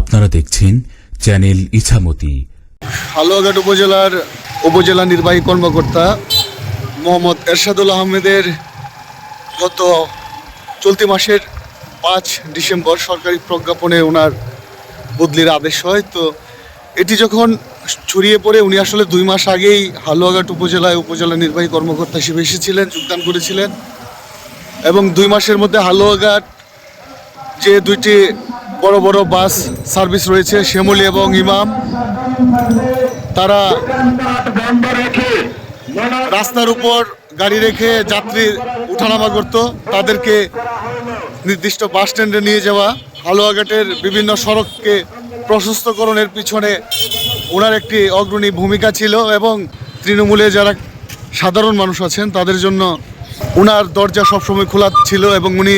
আপনারা দেখছেন চ্যানেল ইছামতি। হালুয়াঘাট উপজেলার উপজেলা নির্বাহী কর্মকর্তা মোহাম্মদ এরশাদুল আহমেদের গত চলতি মাসের পাঁচ ডিসেম্বর সরকারি প্রজ্ঞাপনে ওনার বদলির আদেশ হয়। তো এটি যখন ছড়িয়ে পড়ে, উনি আসলে দুই মাস আগেই হালুয়াঘাট উপজেলায় উপজেলা নির্বাহী কর্মকর্তা হিসেবে এসেছিলেন, যোগদান করেছিলেন এবং দুই মাসের মধ্যে হালুয়াঘাট যে দুইটি বড় বড় বাস সার্ভিস রয়েছে, শ্যামলী এবং ইমাম। তারা রাস্তার উপর গাড়ি রেখে যাত্রী উঠানামা করত। তাদেরকে নির্দিষ্ট বাস স্ট্যান্ডে নিয়ে যাওয়া। হালুয়াঘাটের বিভিন্ন সড়ককে প্রশস্তকরণের পিছনে ওনার একটি অগ্রণী ভূমিকা ছিল এবং তৃণমূলে যারা সাধারণ মানুষ আছেন, তাদের জন্য ওনার দরজা সবসময় খোলা ছিল এবং উনি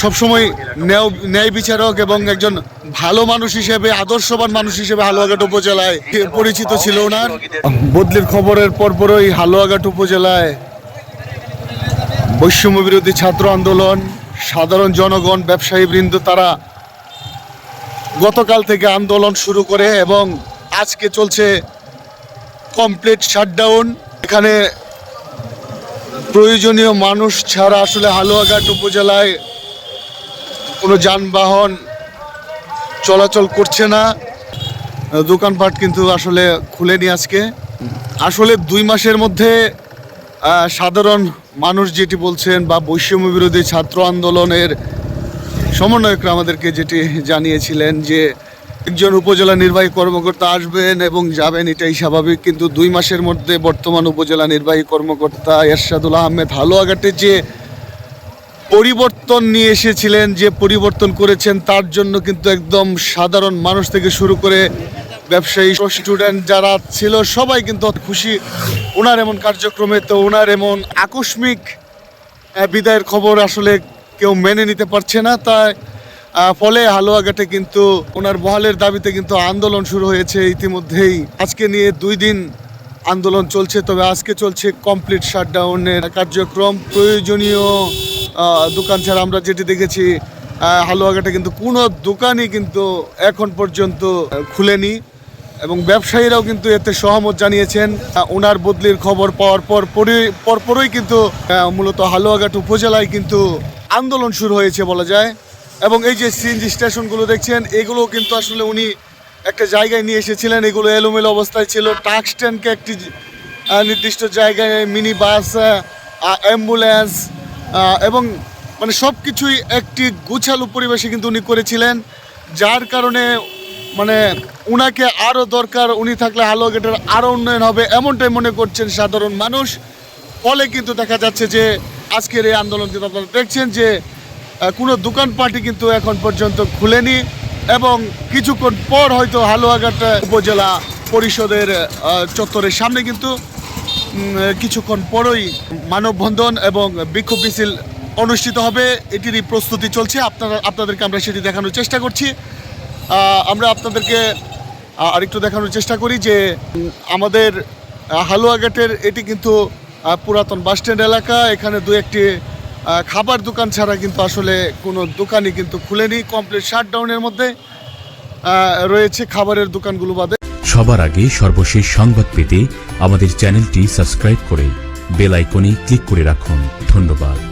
সবসময় ন্যায় ন্যায় বিচারক এবং একজন ভালো মানুষ হিসেবে, আদর্শবান মানুষ হিসেবে হালুয়াঘাট উপজেলায় পরিচিত ছিল ওনার। বদলির খবরের পরপরই হালুয়াঘাট উপজেলায় বৈষম্য বিরোধী ছাত্র আন্দোলন, সাধারণ জনগণ, ব্যবসায়ী বৃন্দ, তারা গতকাল থেকে আন্দোলন শুরু করে এবং আজকে চলছে কমপ্লিট শাটডাউন এখানে প্রয়োজনীয় মানুষ ছাড়া আসলে হালুয়াঘাট উপজেলায় কোনো যানবাহন চলাচল করছে না। দোকানপাট কিন্তু আসলে খুলেনি আজকে। আসলে দুই মাসের মধ্যে সাধারণ মানুষ যেটি বলছেন বা বৈষম্য বিরোধী ছাত্র আন্দোলনের সমন্বয়করা আমাদেরকে যেটি জানিয়েছিলেন যে একজন উপজেলা নির্বাহী কর্মকর্তা আসবেন এবং যাবেন, এটাই স্বাভাবিক। কিন্তু দুই মাসের মধ্যে বর্তমান উপজেলা নির্বাহী কর্মকর্তা এরশাদুল আহমেদ হালুয়াঘাটে যে পরিবর্তন নিয়ে এসেছিলেন, যে পরিবর্তন করেছেন, তার জন্য কিন্তু একদম সাধারণ মানুষ থেকে শুরু করে ব্যবসায়ী স্টুডেন্ট যারা ছিল, সবাই কিন্তু খুশি। ওনার এমন কার্যক্রমে তো ওনার এমন আকস্মিক বিদায়ের খবর আসলে কেউ মেনে নিতে পারছে না। তাই ফলে হালুয়াঘাটে কিন্তু ওনার বহালের দাবিতে কিন্তু আন্দোলন শুরু হয়েছে ইতিমধ্যেই। আজকে নিয়ে দুই দিন আন্দোলন চলছে, তবে আজকে চলছে কমপ্লিট শাটডাউনের কার্যক্রম। প্রয়োজনীয় দোকান ছাড়া আমরা যেটি দেখেছি হালুয়াঘাটে কিন্তু কোনো দোকানই কিন্তু এখন পর্যন্ত খুলেনি এবং ব্যবসায়ীরাও কিন্তু এতে সহমত জানিয়েছেন। ওনার বদলির খবর পাওয়ার পর পরই- পরপরই কিন্তু মূলত হালুয়াঘাট উপজেলায় কিন্তু আন্দোলন শুরু হয়েছে বলা যায়। এবং এই যে সিএনজি স্টেশনগুলো দেখছেন এগুলো কিন্তু আসলে উনি একটা জায়গায় নিয়ে এসেছিলেন। এগুলো এলোমেলো অবস্থায় ছিল। ট্রাক স্ট্যান্ডকে একটি নির্দিষ্ট জায়গায় মিনি বাস অ্যাম্বুলেন্স এবং মানে সব কিছুই একটি গুছালু পরিবেশে কিন্তু উনি করেছিলেন। যার কারণে মানে উনাকে আরও দরকার, উনি থাকলে হালুয়াঘাটের আরও উন্নয়ন হবে, এমনটাই মনে করছেন সাধারণ মানুষ। ফলে কিন্তু দেখা যাচ্ছে যে আজকের এই আন্দোলন কিন্তু আপনারা দেখছেন যে কোনো দোকানপাটই কিন্তু এখন পর্যন্ত খুলেনি এবং কিছুক্ষণ পর হয়তো হালুয়াঘাট উপজেলা পরিষদের চত্বরের সামনে কিন্তু কিছুক্ষণ পরই মানববন্ধন এবং বিক্ষোভ মিছিল অনুষ্ঠিত হবে। এটিরই প্রস্তুতি চলছে। আপনারা, আপনাদেরকে আমরা সেটি দেখানোর চেষ্টা করছি। আমরা আপনাদেরকে আরেকটু দেখানোর চেষ্টা করি যে আমাদের হালুয়াঘাটের এটি কিন্তু পুরাতন বাসস্ট্যান্ড এলাকা। এখানে দু একটি খাবার দোকান ছাড়া কিন্তু আসলে কোনো দোকানই কিন্তু খুলেনি। কমপ্লিট শাটডাউনের মধ্যে রয়েছে খাবারের দোকানগুলো বাদে। সবার আগে সর্বশেষ সংবাদ পেতে আমাদের চ্যানেলটি সাবস্ক্রাইব করে বেল আইকনে ক্লিক করে রাখুন। ধন্যবাদ।